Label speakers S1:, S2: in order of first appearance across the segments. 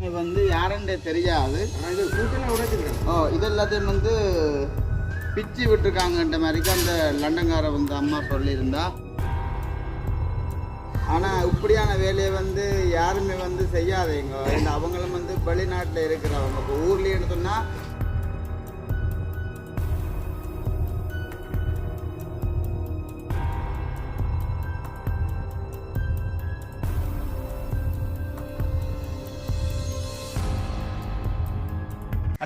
S1: இது வந்து யாருன்றே தெரியாது.
S2: ஆனால் இது கூட்டெல்லாம் உடைச்சிருக்கேன்
S1: ஓ இது எல்லாத்தையும் வந்து பிச்சு விட்டுருக்காங்கன்ற மாதிரிக்கு அந்த லண்டன்கார வந்து அம்மா சொல்லியிருந்தா. ஆனால் இப்படியான வேலையை வந்து யாருமே வந்து செய்யாதீங்க அவங்களும் வந்து வெளிநாட்டில் இருக்கிறவங்க. இப்போ ஊர்லேன்னு சொன்னால்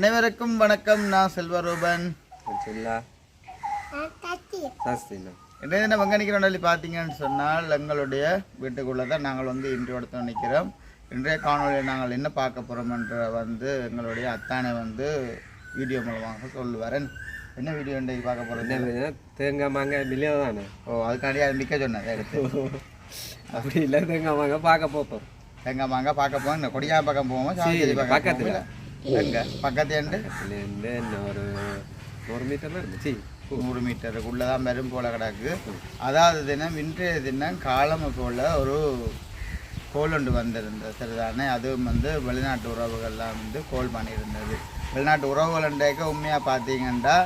S1: அனைவருக்கும் வணக்கம். நான் செல்வரூபன். இன்றைய தினம் எங்கே நிற்கிறோம் சொல்லி பார்த்தீங்கன்னு சொன்னால் எங்களுடைய வீட்டுக்குள்ளே தான் நாங்கள் வந்து இன்று இடத்துல நிற்கிறோம் இன்றைய காணொலியில் நாங்கள் என்ன பார்க்க போகிறோம்ன்ற வந்து எங்களுடைய அத்தானை வந்து வீடியோ மூலமாக சொல்லுவாரன் என்ன வீடியோ இன்றைக்கு பார்க்க போகிறோம்
S2: தேங்காய் மாங்காய் மில்லியா தானே?
S1: ஓ அதுக்காண்டி அது நிற்க சொன்னேன் எடுத்து
S2: அப்படி இல்லை தேங்காய் மாங்காய் பார்க்க போப்போம்.
S1: எங்க மாங்க பார்க்க போவோம். இந்த கொடியா பக்கம் போவோம்?
S2: பக்கத்துல.
S1: எங்க பக்கத்து எண்டு?
S2: அதுலேருந்து என்ன ஒரு நூறு மீட்டர் தான் இருந்துச்சு
S1: நூறு மீட்டருக்குள்ளே தான் பெரும் போல கிடக்கு. அதாவது தினம் இன்றைய தினம் காலம் போல ஒரு கோல் ஒன்று வந்திருந்தது சரிதானே? அதுவும் வந்து வெளிநாட்டு உறவுகள்லாம் வந்து கோல் பண்ணியிருந்தது. வெளிநாட்டு உறவுகள்ன்றக்க உண்மையாக பார்த்தீங்கன்னா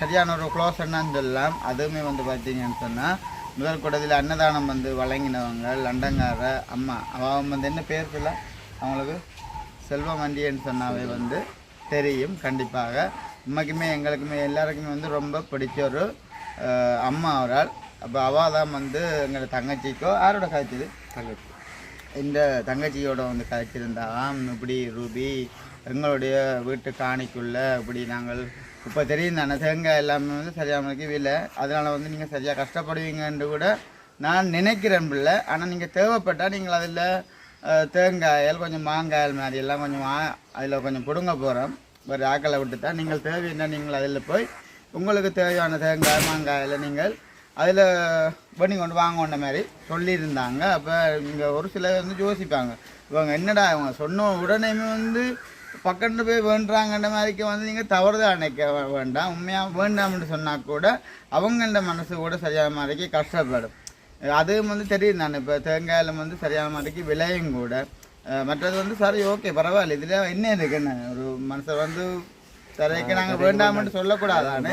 S1: சரியான ஒரு க்ளோஸ் என்னன்னு சொல்லலாம். அதுவுமே வந்து பார்த்தீங்கன்னு சொன்னால் முதல் கூடத்தில் அன்னதானம் வந்து வழங்கினவங்க லண்டங்கார அம்மா. அவன் வந்து என்ன பேர் சொல்ல? அவங்களுக்கு செல்வமண்டியன்னு சொன்னாவே வந்து தெரியும் கண்டிப்பாக. உண்மைக்குமே எங்களுக்குமே எல்லாருக்குமே வந்து ரொம்ப பிடிச்ச ஒரு அம்மா அவரால் அப்போ அவள் தான் வந்து எங்களோட தங்கச்சிக்கோ யாரோட காய்ச்சது
S2: தங்கச்சி.
S1: இந்த தங்கச்சியோட வந்து கதைச்சிருந்தாம் இப்படி ரூபி எங்களுடைய வீட்டு காணிக்குள்ள இப்படி நாங்கள் இப்போ தெரியும் தானே தேங்காய் எல்லாமே வந்து சரியாக இல்லை. அதனால் வந்து நீங்கள் சரியாக கஷ்டப்படுவீங்கன்னு கூட நான் நினைக்கிறேன் பிள்ளை. ஆனால் நீங்கள் தேவைப்பட்டால் நீங்கள் அதில் தேங்காயல் கொஞ்சம் மாங்காயல் மாதிரி எல்லாம் கொஞ்சம் அதில் கொஞ்சம் பிடுங்க போகிறோம் ஒரு ஆக்களை விட்டு தான் நீங்கள் தேவைன்னா நீங்கள் அதில் போய் உங்களுக்கு தேவையான தேங்காய் மாங்காயில் நீங்கள் அதில் பண்ணி கொண்டு வாங்கன்ற மாதிரி சொல்லியிருந்தாங்க. அப்போ இங்கே ஒரு சிலர் வந்து யோசிப்பாங்க. இவங்க என்னடா இவங்க சொன்ன உடனேயுமே வந்து பக்கத்து போய் வேண்டுறாங்கன்ற மாதிரிக்கு வந்து நீங்கள் தவறுதான் அணைக்க வேண்டாம். உண்மையாக வேண்டாம்னு சொன்னால் கூட அவங்கள மனசு கூட சரியான மாதிரிக்கு கஷ்டப்படும். அதுவும் வந்து தெரியும் நான் இப்போ தேங்காயில் வந்து சரியான மாதிரிக்கு விலையும் கூட. மற்றது வந்து சரி ஓகே பரவாயில்ல. இதில் என்ன இருக்குன்னு ஒரு மனுஷன் வந்து தரைக்கு நாங்கள் வேண்டாம்னு சொல்லக்கூடாதானே?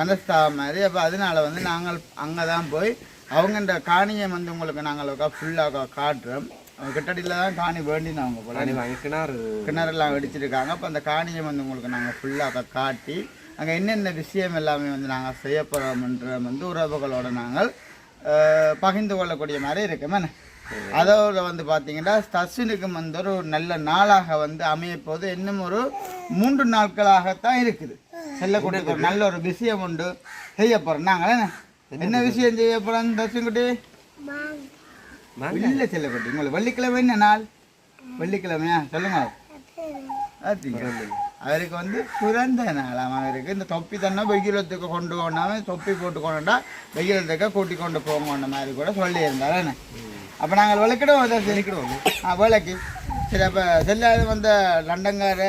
S2: மனஸ்தாபம்.
S1: மாதிரி. அப்போ அதனால வந்து நாங்கள் அங்கே தான் போய் அவங்க இந்த காணியை வந்து உங்களுக்கு நாங்கள் ஃபுல்லாக காட்டுறோம். அவங்க கிட்டடியில் தான் காணி வேண்டினவங்க போல.
S2: கிணறு.
S1: கிணறுலாம் வெடிச்சிருக்காங்க. அப்போ அந்த காணியை வந்து உங்களுக்கு நாங்கள் ஃபுல்லாக காட்டி அங்கே என்னென்ன விஷயம் எல்லாமே வந்து நாங்கள் செய்ய போகிறோம்ன்ற வந்து உறவுகளோட நாங்கள் பகிர்ந்து கொள்ளக்கூடிய மாதிரி இருக்குமே அதோட வந்து பார்த்தீங்கன்னா தஸ்வினுக்கும் வந்து ஒரு நல்ல நாளாக வந்து அமைய போது இன்னும் ஒரு மூன்று நாட்களாகத்தான் இருக்குது. செல்லக்கூடிய ஒரு நல்ல ஒரு விஷயம் உண்டு. செய்ய போகிறோம் நாங்கள் என்ன? விஷயம் செய்ய போகிறோம் தஸ்வின்குட்டி இல்லை செல்லக்குட்டி உங்களுக்கு வெள்ளிக்கிழமை என்ன நாள்? வெள்ளிக்கிழமையா? சொல்லுங்க. அவருக்கு வந்து பிறந்த நாளாம் அவருக்கு இந்த தொப்பி தண்ணா வெயிலத்துக்கு கொண்டு போனாம தொப்பி போட்டு கொண்டா வெயிலத்துக்கு கூட்டி கொண்டு போங்கன்ற மாதிரி கூட சொல்லியிருந்தாரு என்ன? அப்போ நாங்கள் விளக்கிடுவோம் அதை செலுக்கிடுவோம். ஆ விளக்கி. சரி அப்போ செல்லாத வந்த லண்டங்கார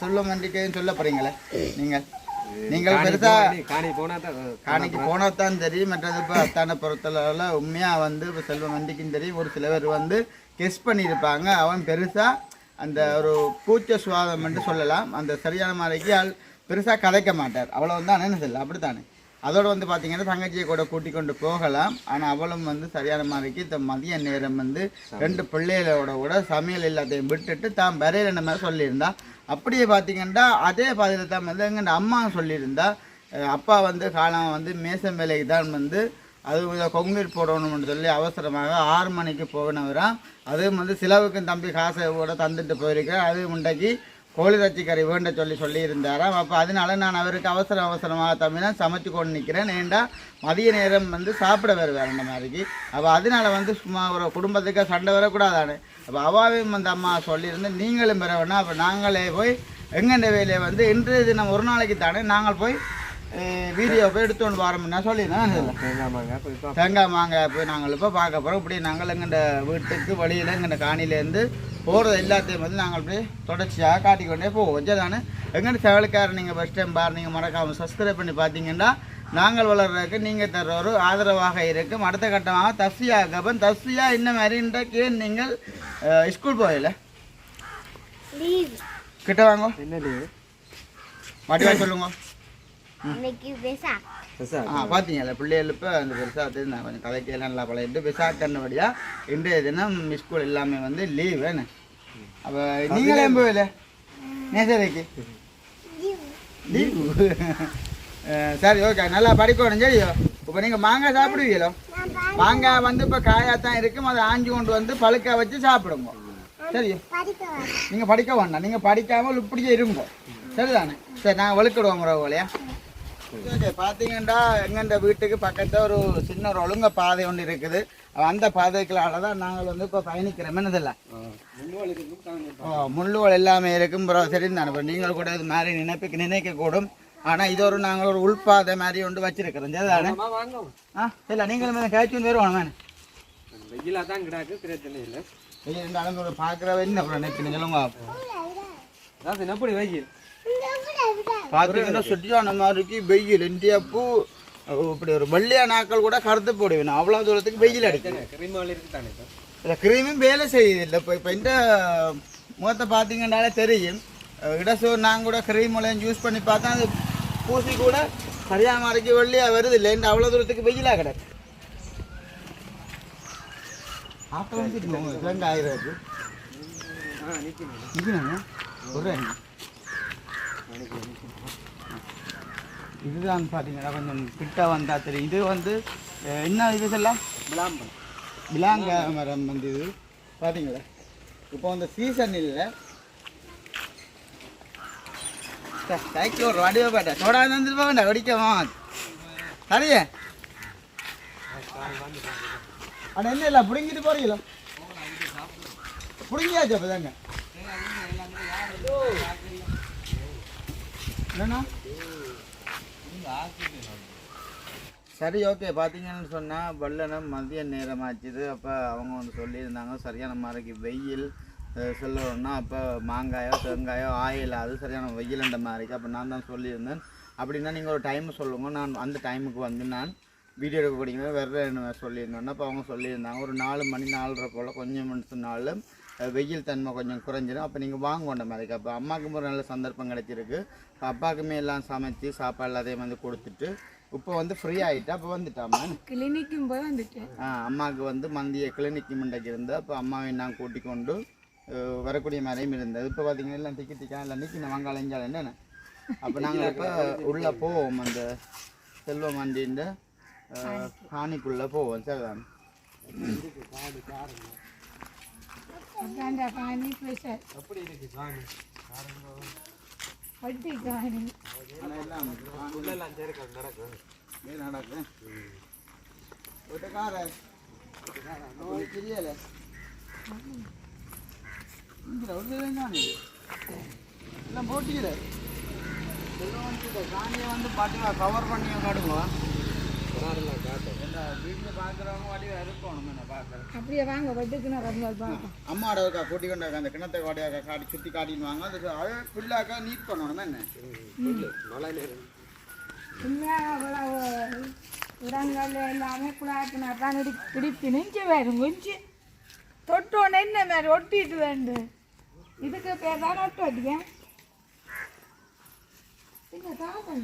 S1: சொல்ல மண்டிக்கையும் சொல்ல போகிறீங்களே நீங்கள்? நீங்கள் பெருசா
S2: போனா- காணி போனா
S1: காணிக்கு போனால் தான் தெரியும். மற்றது இப்போ அத்தானை பொறுத்தளவில் உண்மையாக வந்து இப்போ செல்வம் வண்டிக்கும் தெரியும். ஒரு சில பேர் வந்து கெஸ் பண்ணியிருப்பாங்க. அவன் பெருசாக அந்த ஒரு கூச்ச சுவாதம் என்று சொல்லலாம். அந்த சரியான மாதிரிக்கு ஆள் பெருசாக கதைக்க மாட்டார். அவ்வளோ தான் என்ன சொல்ல அப்படித்தானே? அதோடு வந்து பார்த்தீங்கன்னா தங்கச்சியை கூட கூட்டி கொண்டு போகலாம். ஆனால் அவளும் வந்து சரியான மாதிரிக்கு இந்த மதிய நேரம் வந்து ரெண்டு பிள்ளைகளோட கூட சமையல் எல்லாத்தையும் விட்டுட்டு தான் வரையிற மாதிரி சொல்லியிருந்தா. அப்படியே பார்த்தீங்கன்னா அதே பாதையில் தான் வந்து எங்கள் அம்மா சொல்லியிருந்தா. அப்பா வந்து காலம் வந்து மேசம் வேலைக்கு தான் வந்து அது கொங்குநீர் போடணும்னு சொல்லி அவசரமாக ஆறு மணிக்கு போகணுங்கிறான் அதுவும் வந்து சிலவுக்கும் தம்பி காசை கூட தந்துட்டு போயிருக்கேன் அது முண்டைக்கு கோழி இறைச்சி கறி வேண்ட சொல்லி சொல்லியிருந்தாராம். அப்போ அதனால நான் அவருக்கு அவசர அவசரமாக தம்பினா சமைச்சு கொண்டு நிற்கிறேன் ஏண்டா மதிய நேரம் வந்து சாப்பிட வேறு வேற இந்த மாதிரிக்கு அப்போ அதனால வந்து சும்மா ஒரு குடும்பத்துக்கு சண்டை வரக்கூடாதானே. அப்போ அவாவையும் அந்த அம்மா சொல்லியிருந்து நீங்களும் பெற வேணா அப்போ நாங்களே போய் எங்கெண்ட வேலையை வந்து இன்றைய தினம் ஒரு நாளைக்கு தானே நாங்கள் போய் வீடியோ போய் எடுத்துன்னு வரோம்னா சொல்லியிருந்தேன்
S2: தேங்காய் மாங்காய் போய்
S1: நாங்கள் இப்போ பார்க்க போகிறோம் இப்படி நாங்கள் எங்கள்ட வீட்டுக்கு வழியில் எங்கள்ட காணிலேருந்து போகிறது எல்லாத்தையும் வந்து நாங்கள் அப்படியே தொடர்ச்சியாக காட்டிக்கொண்டே போவோம். தானே எங்கள்ட சேவலுக்காரர் நீங்கள் ஃபஸ்ட் டைம் பாரு நீங்கள் மறக்காமல் சப்ஸ்கிரைப் பண்ணி பார்த்தீங்கன்னா நாங்கள் வளர்றதுக்கு நீங்கள் தர்ற ஒரு ஆதரவாக இருக்கும். அடுத்த கட்டமாக தஸ்யா கபன். தஸ்யா இந்த மாதிரி இன்றைக்கு நீங்கள் ஸ்கூல் போகல கிட்ட வாங்க.
S2: என்ன லீவு
S1: வடிவா சொல்லுங்க.
S3: இன்னைக்கு பேசா
S2: பெருசா
S1: ஆ பார்த்தீங்களா பிள்ளைகள் இப்போ அந்த பெருசாக தெரிஞ்சு கொஞ்சம் கதைக்கு நல்லா பழையிட்டு பெருசாக இன்றைய தினம் ஸ்கூல் எல்லாமே வந்து லீவ் என்ன அப்போ நீங்களே போகல நேசரைக்கு லீவ். சரி ஓகே நல்லா படிக்கணும் சரியோ இப்போ நீங்கள் மாங்காய் சாப்பிடுவீங்களோ? மாங்காய் வந்து இப்போ காயாக தான் இருக்கும் அதை ஆஞ்சி கொண்டு வந்து பழுக்க வச்சு சாப்பிடுங்க. சரியோ
S3: படிக்க வர
S1: நீங்கள் படிக்க வேண்டாம் நீங்கள் படிக்காமல் இப்படியே இருங்க. சரிதானே? சரி நாங்கள் இல்லையா ஓகே பார்த்தீங்கன்னா எங்கெண்ட வீட்டுக்கு பக்கத்தில் ஒரு சின்ன ஒரு ஒழுங்க பாதை ஒன்று இருக்குது. அந்த பாதைகளால தான் நாங்கள் வந்து இப்போ பயணிக்கிறோம். என்னதில்ல ஓ முள்ளுகள் எல்லாமே இருக்கும் சரி தானே இப்போ நீங்கள் கூட இது மாதிரி நினைப்புக்கு நினைக்கக்கூடும். ஆனால் இது ஒரு நாங்கள் ஒரு உள்பாதை மாதிரி ஒன்று வச்சிருக்கிறோம். சரிதானே ஆ இல்லை நீங்களும் இந்த காய்ச்சி வந்து வருவாங்க வேணும்
S2: வெயிலா தான் கிடாக்கு பிரச்சனை இல்லை.
S1: இல்லை ரெண்டு ஒரு பார்க்குறவ என்ன ப்ரோ நினைப்பு
S2: அதாவது எப்படி வெயில்?
S1: பார்த்தீங்கன்னா சுற்றியான மாதிரிக்கு வெயில் இந்தியா பூ இப்படி ஒரு வெள்ளையா நாட்கள் கூட கருத்து போடுவேன். அவ்வளோ தூரத்துக்கு வெயில்
S2: இப்போ
S1: இல்லை கிரீமும் வேலை செய்யுது இல்லை இப்போ இப்போ இந்த முகத்தை பார்த்தீங்கன்னாலே தெரியும். இடசோ நான் கூட கிரீம் எல்லாம் யூஸ் பண்ணி பார்த்தா அது பூசி கூட சரியான மாதிரிக்கு வெள்ளையாக வருது இல்லை இந்த அவ்வளோ தூரத்துக்கு வெயிலாக கிடக்கு. ஆட்டோ வந்து வெங்காயிரம் இருக்கு
S2: ஆ நிற்கணும்.
S1: ஒரு இதுதான் பார்த்தீங்கன்னா கொஞ்சம் கிட்ட வந்தா தெரியும். இது வந்து என்ன இது சொல்லலாம்
S2: விளாம்பரம்.
S1: விலாங்க மரம் வந்து இது. பார்த்தீங்களா இப்போ அந்த சீசன் இல்லை. சைக்கிள் ஒரு வடிவ பாட்டா சோடா வந்துட்டு போக வேண்டாம் வெடிக்கவா சரியே? அட என்ன இல்லை பிடுங்கிட்டு போறீங்களோ? பிடுங்கியாச்சு அப்போ தாங்க என்னண்ணா? சரி ஓகே பார்த்தீங்கன்னு சொன்னால் வெள்ளனம் மதிய நேரம் ஆச்சுது அப்போ அவங்க வந்து சொல்லியிருந்தாங்க சரியான மாதிரிக்கு வெயில் சொல்லணும்னா அப்போ மாங்காயோ தேங்காயோ ஆயில் அது சரியான வெயில்ன்ற மாதிரிக்கு. அப்போ நான் தான் சொல்லியிருந்தேன். அப்படின்னா நீங்கள் ஒரு டைம் சொல்லுங்கள் நான் அந்த டைமுக்கு வந்து நான் வீடியோ எடுக்கக்கூடிய வேறு சொல்லியிருந்தோன்னா அப்போ அவங்க சொல்லியிருந்தாங்க ஒரு நாலு மணி நாலரை போல் கொஞ்சம் மணினால வெயில் தன்மை கொஞ்சம் குறைஞ்சிடும் அப்போ நீங்கள் வாங்குவோண்ட மாதிரிக்கு அப்போ அம்மாவுக்கும் ஒரு நல்ல சந்தர்ப்பம் கிடைச்சிருக்கு. அப்போ அப்பாவுக்குமே எல்லாம் சமைச்சு சாப்பாடு எல்லாத்தையும் வந்து கொடுத்துட்டு இப்போ வந்து ஃப்ரீ ஆகிட்டு அப்போ வந்துட்டாமா
S4: கிளினிக்கும் போய் வந்துட்டேன்.
S1: ஆ அம்மாவுக்கு வந்து மந்திய கிளினிக் மண்டைக்கு இருந்து அப்போ அம்மாவை நான் கூட்டி கொண்டு வரக்கூடிய மாதிரியும் இருந்தது. இப்போ பார்த்தீங்கன்னா எல்லாம் டிக்கெட் டிக்கா எல்லாம் நிற்கணும் வங்காளம் இஞ்சால் என்னென்ன? அப்போ நாங்கள் இப்போ உள்ளே போவோம். அந்த செல்வ மண்டின்ற காணிக்குள்ளே போவோம். சரிதான்.
S4: அதான்டா காணி ஸ்பெஷல்
S2: எப்படி இருக்கு சாமி
S4: வட்டி காணி.
S1: எல்லாம்
S2: சேர்க்க நடக்கும்.
S1: நீ நடக்கு? வீட்டுக்கார தெரியல எல்லாம் போட்டிக்கிற காணியை வந்து பாட்டிவா கவர் பண்ணி காடுவோம்
S2: கிணறுலாம்
S4: அப்படியே வாங்க ரொம்ப பார்ப்போம்
S1: அம்மாவோட இருக்கா கூட்டி கொண்டாக்க அந்த கிணத்தை வாடியாக்கா காட்டி சுற்றி காட்டிடுவாங்க அதுக்கு அதை ஃபுல்லாக்கா நீட் பண்ணணும் என்ன?
S2: மழை நேரம்.
S4: எல்லாமே குழாக்கினா தான் இடி பிடிப்பு நெஞ்சு வேறு கொஞ்சம் தொட்டோன்னு என்ன மாதிரி ஒட்டிட்டு வேண்டு. இதுக்கு பேர் தான் ஒட்டு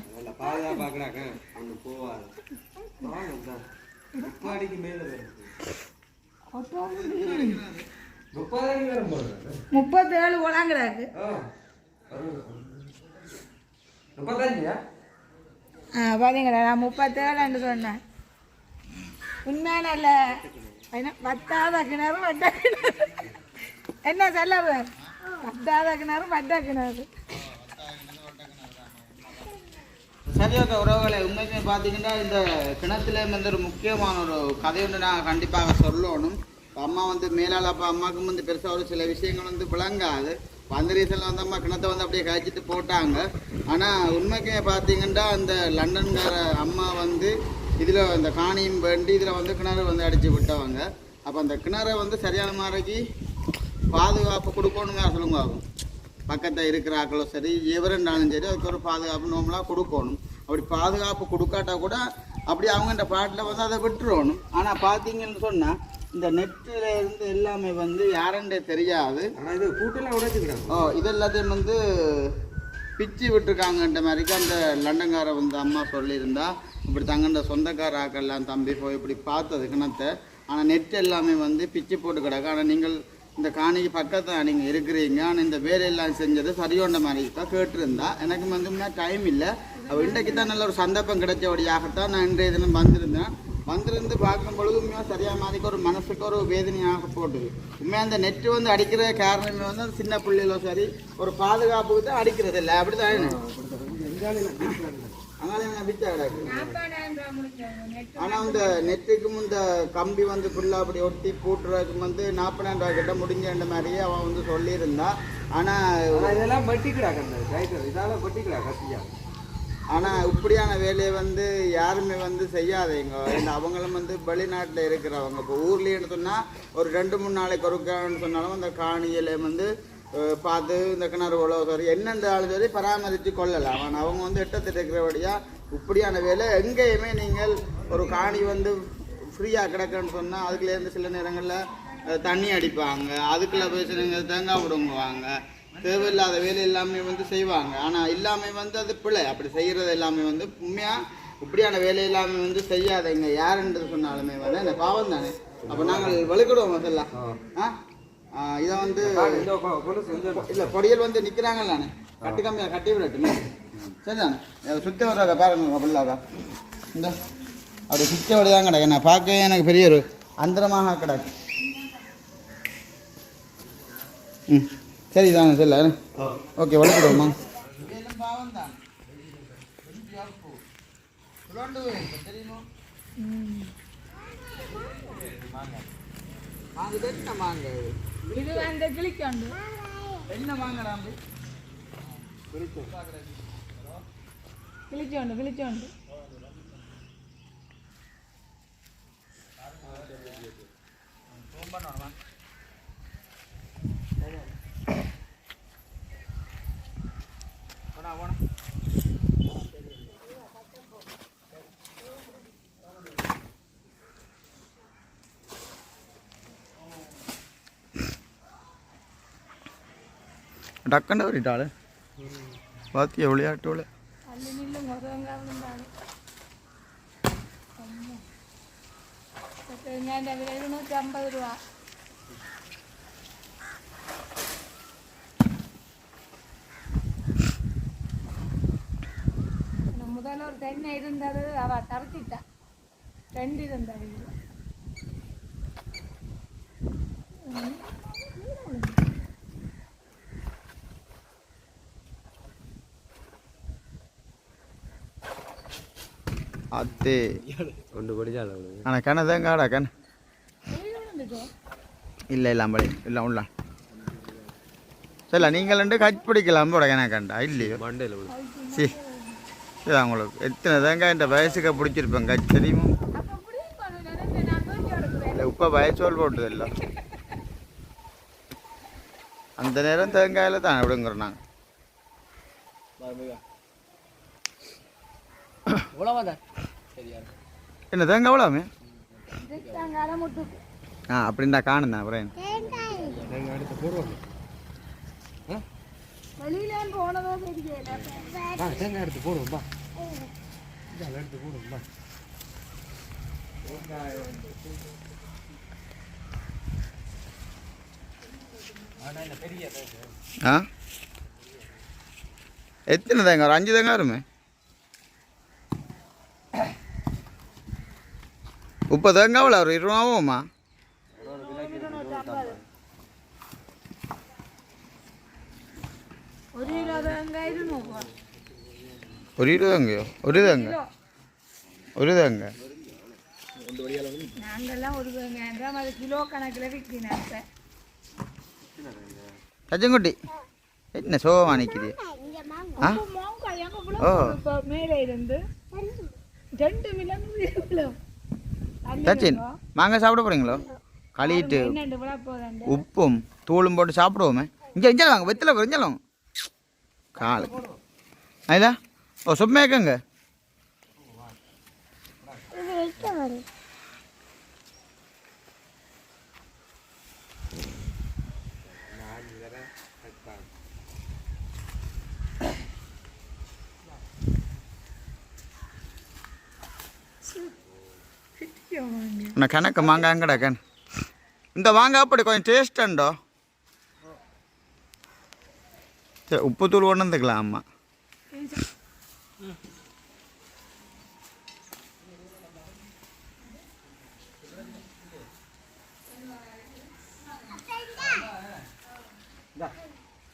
S2: நல்ல பாதுகாப்பாக்குறாங்க அங்கே போவாது முப்பது அடிக்கு மேலே அடிக்கு
S4: முப்பத்தேழு உலங்கிறாக்கு
S2: ஆ
S4: பாத்தீங்களா? நான் முப்பத்தேழுன்னு சொன்னேன். உண்மையா நல்ல என்ன பத்தாத கிணறு வட்ட கிணறு என்ன செலவு பத்தாத கிணறு வட்ட கிணறு
S1: சரி உறவுகளை உண்மைக்குமே பார்த்தீங்கன்னா இந்த கிணத்துல வந்து ஒரு முக்கியமான ஒரு கதை ஒன்று நான் கண்டிப்பாக சொல்லணும். அம்மா வந்து மேலால் அப்போ அம்மாவுக்கும் வந்து பெருசாக ஒரு சில விஷயங்கள் வந்து விளங்காது. அந்த ரீசனில் வந்து அம்மா கிணத்தை வந்து அப்படியே கழிச்சிட்டு போட்டாங்க. ஆனால் உண்மைக்குமே பார்த்தீங்கன்னா அந்த லண்டன்கார அம்மா வந்து இதில் அந்த காணியும் வேண்டி இதில் வந்து கிணறு வந்து அடித்து விட்டவங்க. அப்போ அந்த கிணறை வந்து சரியான மாதிரிக்கு பாதுகாப்பு கொடுக்கணுங்க சொல்லுங்க ஆகும் பக்கத்தில் இருக்கிற ஆக்களும் சரி எவருன்னாலும் சரி அதுக்கு ஒரு பாதுகாப்பு நோம்பலாக கொடுக்கணும். அப்படி பாதுகாப்பு கொடுக்காட்டா கூட அப்படி அவங்க இந்த பாட்டில் வந்து அதை விட்டுறணும். ஆனால் பார்த்தீங்கன்னு சொன்னால் இந்த நெட்டில் இருந்து எல்லாமே வந்து யாருன்றே தெரியாது.
S2: ஆனால் இது கூட்டெல்லாம் உடைச்சுக்கிறாங்க.
S1: ஓ இது எல்லாத்தையும் வந்து பிச்சு விட்டுருக்காங்கன்ற மாதிரிக்கு அந்த லண்டன்கார வந்து அம்மா சொல்லியிருந்தா இப்படி தங்கன்ற சொந்தக்கார ஆக்கெல்லாம் தம்பி போய் இப்படி பார்த்தது கிணத்தை. ஆனால் நெட் எல்லாமே வந்து பிச்சு போட்டு கிடக்கு. ஆனால் நீங்கள் இந்த காணிக்கு பக்கத்தில் நீங்கள் இருக்கிறீங்க. ஆனால் இந்த வேலையெல்லாம் செஞ்சது சரியோண்ட மாதிரி தான் கேட்டிருந்தா. எனக்கு வந்து டைம் இல்லை. அவள் இன்றைக்கு தான் நல்ல ஒரு சந்தர்ப்பம் கிடைச்சபடியாகத்தான் நான் இன்றைய தினம் வந்திருந்தேன். வந்திருந்து பார்க்கும் பொழுது உண்மையாக சரியாக மாதிரிக்கு ஒரு மனசுக்கு ஒரு வேதனையாக போட்டுது. உண்மையாக அந்த நெட்டு வந்து அடிக்கிற காரணமே வந்து அந்த சின்ன பிள்ளைகளோ சரி ஒரு பாதுகாப்புக்கு தான் அடிக்கிறது இல்லை. அப்படி தான் அதனால ஆனால் இந்த நெட்டுக்கும் இந்த கம்பி வந்து ஃபுல்லாக அப்படி ஒட்டி பூட்டுறதுக்கு வந்து நாற்பதாயிரம் ரூபாய் கிட்ட முடிஞ்ச மாதிரியே அவன் வந்து சொல்லியிருந்தான். ஆனால்
S2: இதெல்லாம் வெட்டிக்கிறாங்க அந்த ரைட்டர் இதால வெட்டிக்கிறா கத்தியா.
S1: ஆனால் இப்படியான வேலையை வந்து யாருமே வந்து செய்யாதீங்க. இந்த அவங்களும் வந்து வெளிநாட்டில் இருக்கிறவங்க. இப்போ ஊர்லேன்னு சொன்னால் ஒரு ரெண்டு மூணு நாளைக்கு ஒருக்கான்னு சொன்னாலும் அந்த காணியில வந்து பார்த்து இந்த கிணறு உழவு சரி என்னென்ன ஆளு சரி பராமரித்து கொள்ளலாம். ஆனால் அவங்க வந்து எட்டத்தில் இருக்கிறபடியாக இப்படியான வேலை எங்கேயுமே நீங்கள் ஒரு காணி வந்து ஃப்ரீயாக கிடக்குன்னு சொன்னால் அதுக்குலேருந்து சில நேரங்களில் தண்ணி அடிப்பாங்க. அதுக்குள்ள போய் சில தேங்காய் விடுங்குவாங்க தேவையில்லாத வேலை எல்லாமே வந்து செய்வாங்க. ஆனால் எல்லாமே வந்து அது பிழை. அப்படி செய்கிறது எல்லாமே வந்து உண்மையாக இப்படியான வேலை எல்லாமே வந்து செய்யாதீங்க. யாருன்றது சொன்னாலுமே வந்து அந்த பாவம் தானே? அப்போ நாங்கள் வலுக்கிடுவோம் முதல்ல. ஆ. இதை வந்து இல்லை பொடியல் வந்து நிற்கிறாங்க நானே. கட்டி கம்மியாக கட்டி விடட்டுமே. சரிதானே? அதை சுற்றி வர்றாங்க பாருங்க பிள்ளாக்கா இந்த அப்படி சுற்றி தான் கிடக்கு. நான் பார்க்கவே எனக்கு பெரிய ஒரு அந்தரமாக கிடக்கு. ம். சரி தானே சரில ஓகே வளர்க்குறோம்மா
S4: இது வந்து கிளிக்கொண்டு
S1: என்ன வாங்கலாம்
S4: கிளிச்சோண்டு கிளிச்சோண்டு
S1: டக்குன்னு வரிட்டாள் பாத்தியா விளையாட்டோல
S4: அள்ளி நில்லு முருங்கா விழுந்தாடு ഞാൻ എഴുന്നൂറ്റി അമ്പത് രൂപ முதல்ல ஒரு தென்னை இருந்தது அவ தரத்திட்டா ரெண்டு இருந்தது
S2: அவளுக்கு
S1: ஆனால் கண்ணதான் காடா கண்
S4: வெளியில விழுந்துட்டோ?
S1: இல்லை இல்லை அம்பளி இல்லை உள்ள. சரில நீங்கள் ரெண்டு கட் பிடிக்கலாம் போட கணக்கண்டா இல்லையோ?
S2: மண்டையில்
S1: சி. சரி உங்களுக்கு. எத்தனை தேங்காய் இந்த வயசுக்கு பிடிச்சிருப்பேன் கட் தெரியுமா? இல்லை இப்போ வயசோல் போட்டது இல்லை அந்த நேரம் தேங்காயில் தான் விடுங்கிறோம் நாங்கள் என்ன தேங்காய்
S4: முட்டுக்கு
S1: ஆ அப்படின்டா காணுந்தேன் அப்புறம்
S2: நாங்கள் அடுத்து போடுவோம்.
S4: வெளியில போனதோ தெரியல
S2: வா தேங்காய் எடுத்து போடுவோம் பா இதால எடுத்து போடுவோம் பா
S1: ஆ? எத்தனை தேங்காய்? ஒரு அஞ்சு தேங்காய் வருமே? முப்பது தேங்காய் எவ்வளோ ஒரு இருபது ஆகுமா
S4: ஒரு கிலோ தேங்காய் இருநூறுவா
S1: ஒரு இருபது தேங்காயோ ஒரு தேங்காய்
S4: கிலோ
S1: ஒரு
S4: அது கிலோ கணக்கில் விற்கிறேன்
S1: தச்சங்குட்டி என்ன சோகமாக ஆ? ஓ.
S4: மேலே இருந்து? ரெண்டு கிலோ
S1: சச்சின் மாங்காய் சாப்பிட போகிறீங்களோ கழுவிட்டு உப்பும் தூளும் போட்டு சாப்பிடுவோமே. இங்கே இங்கே வாங்க வெத்தில கொஞ்சம் காலு. ஐயா ஓ சும்மேக்கங்க நான் கணக்கு மாங்காய் கிடக்கன் இந்த மாங்காய் அப்படி கொஞ்சம் டேஸ்ட் உண்டோ? சரி உப்பு தூள் கொண்டு வந்துக்கலாம் அம்மா.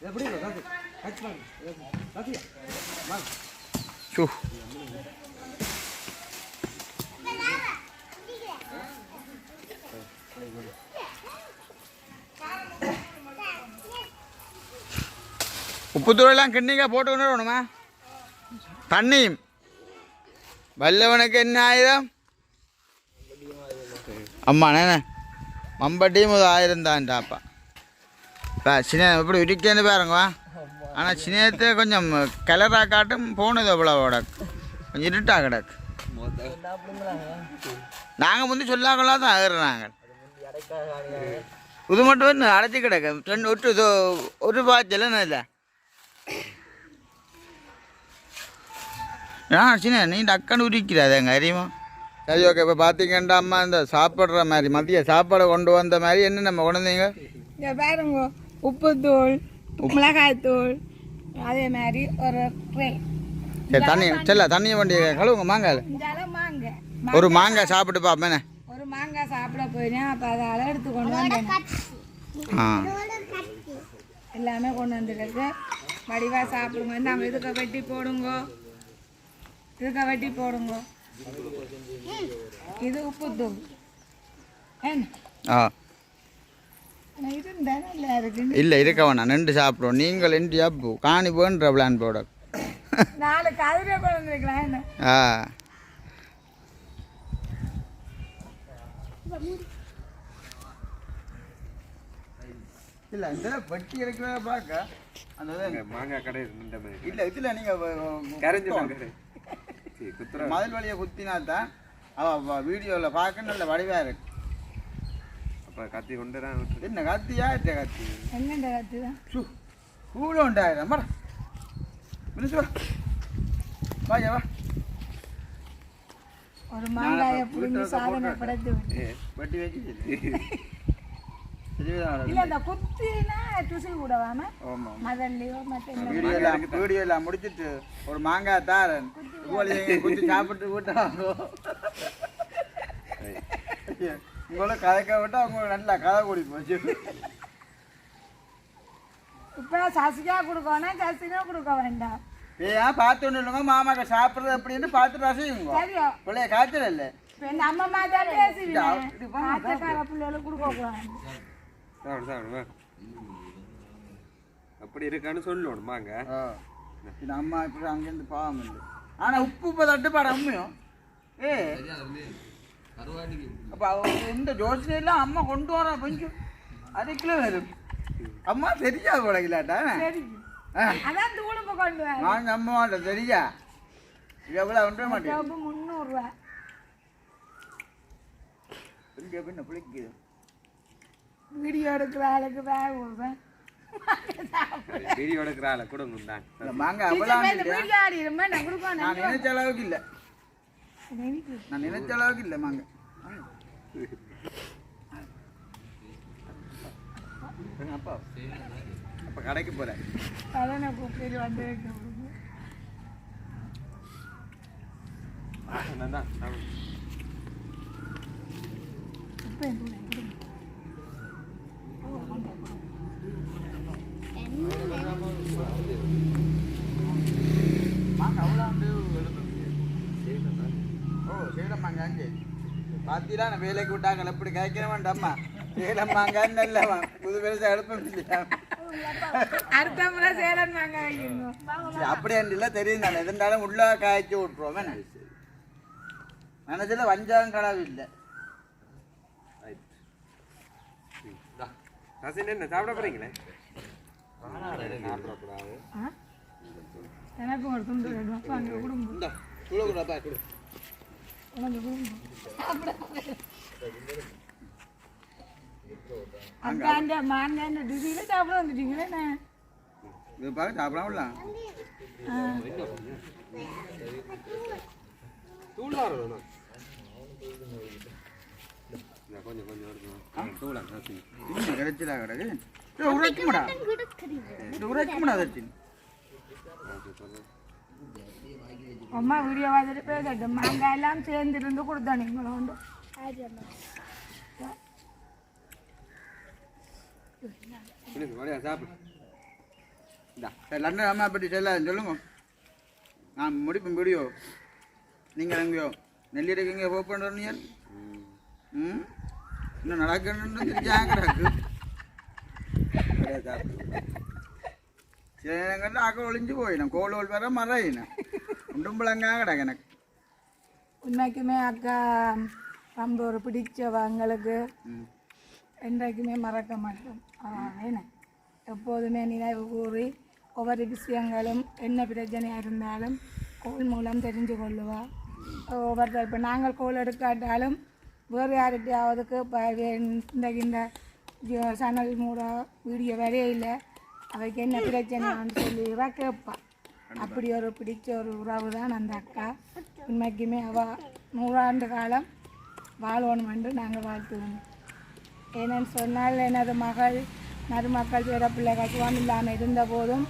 S2: எப்படி உப்புத்தூரெல்லாம் காசு வாங்க காசியா
S1: போட்டு கொண்டு வரணுமா? தண்ணியும் வல்லவனுக்கு என்ன ஆயுதம்? அம்மா நேனே. மம்பட்டியும் ஒரு ஆயிரம் தான்டாப்பா. இப்போ சின்ன எப்படி இருக்கேன்னு பாருங்கவா ஆனால் சின்னத்தை கொஞ்சம் கலராக காட்டும் போனது அவ்வளோ அவ்வளோவோட. கொஞ்சம் இருட்டாக கிடக்கு. நாங்கள் முந்தி சொல்லாங்களா தான் ஆகுறாங்க இது மட்டும் அடைச்சி கிடக்கு. ரெண்டு ஒட்டு ஒரு பாய்ச்சல் இல்லை. ஆ சின்ன நீ டக்குன்னு உரிக்கிறாதேங்க அறியுமா சரி ஓகே இப்போ பார்த்தீங்கன்னா அம்மா இந்த சாப்பிட்ற மாதிரி மதிய சாப்பாடை கொண்டு வந்த மாதிரி என்ன நம்ம கொண்டு வந்தீங்க
S4: இங்கே பாருங்க உப்புத்தூள் மிளகாய்த்தூள் அதே மாதிரி ஒரு ட்ரே
S1: சரி தண்ணி செல்ல தண்ணியை வண்டி கழுவுங்க மாங்காய் ஒரு மாங்காய் சாப்பிட்டு பார்ப்பேனே
S4: ஒரு மாங்காய் சாப்பிட போயினேன் அப்போ அதை எடுத்து கொண்டு வந்தேன்.
S1: ஆ.
S4: எல்லாமே கொண்டு வந்துருக்கு. வடிவாக சாப்பிடுங்க. நம்ம இதுக்க வெட்டி போடுங்க. இதுக்க வெட்டி போடுங்க. இது நல்லா இருக்கு
S1: இல்லை இருக்க வேணாம். நின்று சாப்பிடுவோம். நீங்கள் இன்று அப்பு. காணி போன்ற பிளான் போட.
S4: நாலு கதிரை என்ன?
S1: ஆ. இல்லை இந்த வட்டி எடுக்கிறத பார்க்க அந்த
S2: மாங்காய் கடை இந்த மாதிரி.
S1: இல்லை இதில் நீங்கள்
S2: கரைஞ்சு மாங்காய் சரி குத்துற.
S1: மதில் வழியை குத்தினா தான் அவள் வீடியோவில் பார்க்க நல்ல வடிவாக இருக்கு.
S2: அப்போ கத்தி கொண்டு
S1: என்ன கத்தியா இல்லை கத்தி?
S4: என்னண்ட கத்து தான்
S1: கூட உண்டாயிரம். மர மினிச்சு வா. வாயா வா.
S4: ஒரு மாங்காயை புரிஞ்சு சாதனை படைத்து விட்டு
S2: ஏ
S1: வட்டி வச்சு சரிதான்
S4: இல்லை இந்த குத்தினா மதல்லையோ இந்த
S1: வீடியோ எல்லாம் வீடியோ எல்லாம் முடிச்சிட்டு ஒரு மாங்காய் தாரன். குத்தி சாப்பிட்டு விட்டாங்க. உங்களை கதைக்க விட்டா அவங்க நல்லா கதை கூடி போச்சு.
S4: இப்போ சசிகா கொடுக்கணும் சசிகா கொடுக்க வேண்டாம்.
S1: ஏன் பார்த்து ஒன்று இல்லைங்க மாமாக்கு சாப்பிட்றது அப்படின்னு பார்த்து ரசிக்குங்க பிள்ளைய காய்ச்சல் இல்லை?
S4: இந்த அம்மா தான் பேசுவீங்க. பிள்ளைகளுக்கு கொடுக்க கூடாது.
S2: சாப்பிடு சாப்பிடு வா. அப்படி இருக்கான்னு சொல்லணும் மாங்காய்
S1: ஆ. இது அம்மா இப்படி அங்கேருந்து பாவம் இல்லை. ஆனால் உப்பு இப்போ தட்டுப்பாடு அம்மையும் ஏ. அப்போ இந்த யோசனையெல்லாம் அம்மா கொண்டு வரா கொஞ்சம். அரை கிலோ வரும். அம்மா தெரியாது உலகிலாட்டா
S4: அதான் தூளுப்பு கொண்டு வர
S1: நான் நம்ப மாட்டேன் தெரியா? எவ்வளோ ஒன்றே மாட்டேன்
S4: முந்நூறுரூவா
S1: இங்கே பின்ன பிடிக்குது
S4: வீடியோ எடுக்கிற ஆளுக்கு வேக விடுவேன்
S2: வீடியோ எடுக்கிறாள் கொடுங்க தான்.
S1: மாங்காய்
S4: வீடியோ ஆடிடுமா நான் கொடுப்பேன்
S1: நான் நினைச்ச அளவுக்கு இல்லை. நான் நினைச்ச அளவுக்கு இல்லை மாங்க அப்பா அப்போ கடைக்கு போகிறேன்
S4: கடனை கூப்பிட்டு வந்து வைக்க விடுங்க.
S2: நான் தான் சாப்பிடு.
S4: இப்போ என் கூட கொடுங்க.
S1: மாங்காய் அவ்வளோ வந்து ஓ சேலம் மாங்காய் அங்கே பார்த்தீங்களா நான் வேலைக்கு விட்டாங்க எப்படி கேட்கிற சேலம் மாங்காய் நல்லவா புது பெருசாக எடுப்போம் இல்லையா
S4: அடுத்த முறை சேலம் வாங்க வைக்கணும்
S1: இல்லை தெரியும் நான் உள்ள காய்ச்சி விட்ருவோம் வேணா மனசில் வஞ்சகம் கடவு இல்லை
S2: ரசின் என்ன சாப்பிட போறீங்களே சாப்பிடக்கூடாது?
S4: எனக்கு ஒரு துண்டு வேணும் அங்கே குடும்பம்
S1: இந்த குழு கூடப்பா குழு
S4: உனக்கு குடும்பம் அக்காண்ட மாங்காண்ட டிசியில் சாப்பிட வந்துட்டீங்களே நான்
S1: இது பார்க்க சாப்பிடாமல
S2: தூள் வரணும் கொஞ்சம் கொஞ்சம் எடுக்கணும் தூளம்
S1: கிடைச்சதா கிடக்கு. உரைக்குமாடா உரைக்குமாடா அதற்கு
S4: அம்மா வீடியோ பார்த்துட்டு பேசட்டு மாங்காய் எல்லாம் சேர்ந்து இருந்து கொடுத்தா நீங்களும் உண்டு.
S1: லண்டன் அம்மா பற்றி செல்லாது சொல்லுங்க. நான் முடிப்பேன் வீடியோ. நீங்கள் எங்கேயோ நெல்லியடைக்கு எங்கேயோ போக பண்ணுறீங்க
S2: ம்.
S1: ம்? இன்னும் நடக்கணும்னு
S2: சாப்பிடு
S1: சில அக்க ஒளிஞ்சு போயிடும். கோலோல் வர மறையினேன் உண்டும்பளங்கா கிடக்கு எனக்கு
S4: உண்மைக்குமே அக்கா ரொம்ப ஒரு பிடிச்சவங்களுக்கு என்றைக்குமே மறக்க மாட்டோம். என்ன எப்போதுமே நினைவு கூறி ஒவ்வொரு விஷயங்களும் என்ன பிரச்சனையாக இருந்தாலும் கோல் மூலம் தெரிஞ்சு கொள்ளுவா. ஒவ்வொருத்தர் இப்போ நாங்கள் கோல் எடுக்காட்டாலும் வேறு யார்கிட்டையாவதுக்கு இப்போ இந்த இந்த சேனல் மூட வீடியோ வரையில அவைக்கு என்ன பிரச்சனைன்னு சொல்லி கேட்பாள் அப்படி ஒரு பிடிச்ச ஒரு உறவு தான் அந்த அக்கா. உண்மைக்குமே அவள் நூறாண்டு காலம் வாழணும் என்று நாங்கள் வாழ்த்துவோம். ஏன்னு சொன்னால் எனது மகள் மருமக்கள் பேர பிள்ளைகள் கட்டுவோம் இல்லாமல் இருந்த போதும்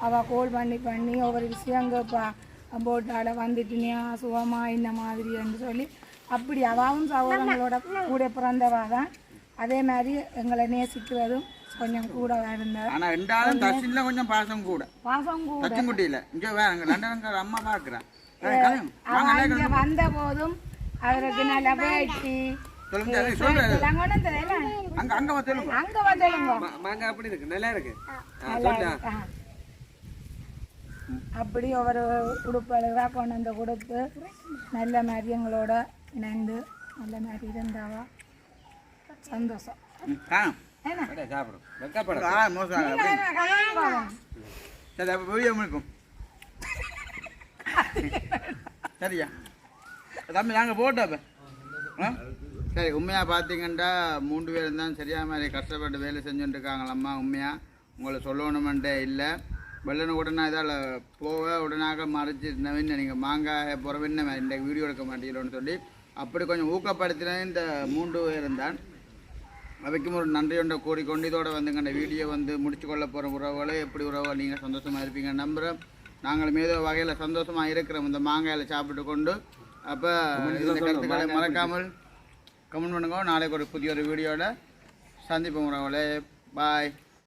S4: அவள் கோல் பண்ணி பண்ணி ஒவ்வொரு விஷயங்க இப்போ போட்டால் வந்துட்டினியா சுகமாக இந்த மாதிரி என்று சொல்லி அப்படி அவாவும் சகோதரங்களோட கூட பிறந்தவா தான். அதே மாதிரி எங்களை நேசிக்கிறதும் கொஞ்சம் கூட இருந்தார்.
S1: ஆனால் ரெண்டாலும் தசின்ல கொஞ்சம் பாசம் கூட.
S4: பாசம் கூட.
S1: தச்சுங்குட்டியில். இங்கே வேற லண்டனுங்கிற அம்மா பார்க்குறேன்
S4: அவன் இங்கே வந்த போதும் அவருக்கு நல்ல பேட்டி.
S2: அப்படி?
S4: அப்படி ஒவ்வொரு உடுப்புகளுக்காக கொண்டு வந்து கொடுத்து நல்ல மாதிரி எங்களோட இணைந்து நல்ல மாதிரி இருந்தாவா? சந்தோஷம்.
S1: ம், காணும்
S4: என்ன?
S2: வரையா சாப்பிடு. வெக்கப்பட.
S1: ஆ மோசம்.
S4: நீங்க என்ன கல்யாணம் போகணும்?
S1: சரி அப்போ வீடியோ முடிக்கும் சரியா? தம்பி நாங்கள் போட்டோம் சரி உண்மையாக பார்த்தீங்கன்னா மூன்று பேர் தான் சரியா மாதிரி கஷ்டப்பட்டு வேலை செஞ்சுட்டு இருக்காங்களம்மா உண்மையாக உங்களை சொல்லணுமென்ட்டே இல்லை. வெள்ளன உடனே இதால் போக உடனாக மறைச்சி நவீன நீங்கள் மாங்காய் புறவின்ன இந்த வீடியோ எடுக்க மாட்டீங்களோன்னு சொல்லி அப்படி கொஞ்சம் ஊக்கப்படுத்தின இந்த மூன்று பேர் தான். அவைக்கும் ஒரு நன்றியொன்றை கூறிக்கொண்டு இதோட வந்துங்க. அந்த வீடியோ வந்து முடிச்சு கொள்ள போகிற உறவுகளை எப்படி உறவுகள்? நீங்கள் சந்தோஷமாக இருப்பீங்க நம்புகிறேன் நாங்கள் ஏதோ வகையில் சந்தோஷமாக இருக்கிறோம். இந்த மாங்காயில் சாப்பிட்டு கொண்டு. அப்போ இந்த கருத்துக்களை மறக்காமல் கமெண்ட் பண்ணுங்க. நாளைக்கு ஒரு புதிய ஒரு வீடியோவில் சந்திப்போம் உறவுகளே. பாய்